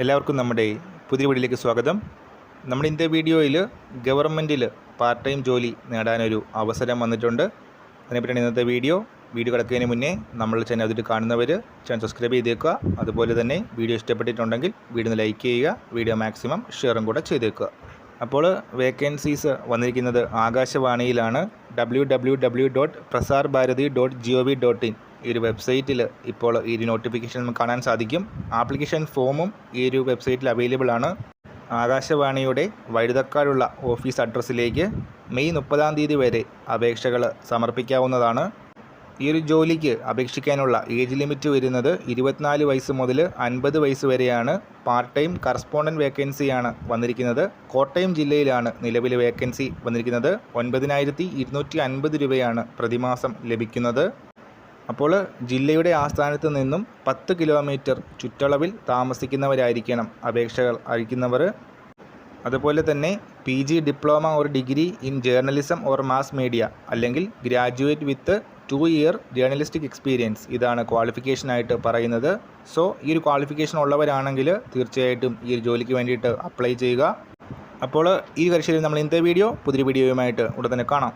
എല്ലാവർക്കും നമ്മുടെ പുതിയ വീഡിയോയിലേക്ക് സ്വാഗതം. നമ്മുടെ ഇന്നത്തെ വീഡിയോയിൽ ഗവൺമെന്റിൽ പാർട്ട് ടൈം ജോലി നേടാനൊരു അവസരം വന്നിട്ടുണ്ട്. അതിനെപ്പറ്റിയാണ് ഇന്നത്തെ വീഡിയോ. വീഡിയോ കിടക്കുന്നതിന് മുന്നേ നമ്മൾ ചാനൽ അതിൽ കാണുന്നവർ ചാനൽ സബ്സ്ക്രൈബ് ചെയ്തേക്കുക. അതുപോലെ തന്നെ വീഡിയോ ഇഷ്ടപ്പെട്ടിട്ടുണ്ടെങ്കിൽ വീഡിയോ ലൈക്ക് ചെയ്യുക. വീഡിയോ മാക്സിമം ഷെയറും കൂടെ ചെയ്തേക്കുക. അപ്പോൾ വേക്കൻസീസ് വന്നിരിക്കുന്നത് ആകാശവാണിയിലാണ്. W W W dot Prasar Bharati dot G O V dot in ഈ ഒരു വെബ്സൈറ്റിൽ ഇപ്പോൾ ഈ ഒരു നോട്ടിഫിക്കേഷൻ നമുക്ക് കാണാൻ സാധിക്കും. ആപ്ലിക്കേഷൻ ഫോമും ഈ ഒരു വെബ്സൈറ്റിൽ അവൈലബിൾ ആണ്. ആകാശവാണിയുടെ വഴുതക്കാടുള്ള ഓഫീസ് അഡ്രസ്സിലേക്ക് മെയ് മുപ്പതാം തീയതി വരെ അപേക്ഷകൾ സമർപ്പിക്കാവുന്നതാണ്. ഈ ഒരു ജോലിക്ക് അപേക്ഷിക്കാനുള്ള ഏജ് ലിമിറ്റ് വരുന്നത് ഇരുപത്തിനാല് വയസ്സ് മുതൽ അൻപത് വയസ്സ് വരെയാണ്. പാർട്ട് ടൈം കറസ്പോണ്ടന്റ് വേക്കൻസിയാണ് വന്നിരിക്കുന്നത്. കോട്ടയം ജില്ലയിലാണ് നിലവിലെ വേക്കൻസി വന്നിരിക്കുന്നത്. ഒൻപതിനായിരത്തി ഇരുന്നൂറ്റി അൻപത് രൂപയാണ് പ്രതിമാസം ലഭിക്കുന്നത്. അപ്പോൾ ജില്ലയുടെ ആസ്ഥാനത്ത് നിന്നും പത്ത് കിലോമീറ്റർ ചുറ്റളവിൽ താമസിക്കുന്നവരായിരിക്കണം അപേക്ഷകൾ അയക്കുന്നവർ. അതുപോലെ തന്നെ P G diploma or degree in journalism or mass media അല്ലെങ്കിൽ graduate with two year journalistic experience ഇതാണ് ക്വാളിഫിക്കേഷനായിട്ട് പറയുന്നത്. സോ ഈ ഒരു ക്വാളിഫിക്കേഷൻ ഉള്ളവരാണെങ്കിൽ തീർച്ചയായിട്ടും ഈ ഒരു ജോലിക്ക് വേണ്ടിയിട്ട് അപ്ലൈ ചെയ്യുക. അപ്പോൾ ഈ കർഷകരിൽ നമ്മൾ ഇന്നത്തെ വീഡിയോ പുതിയ വീഡിയോയുമായിട്ട് ഉടൻ തന്നെ കാണാം.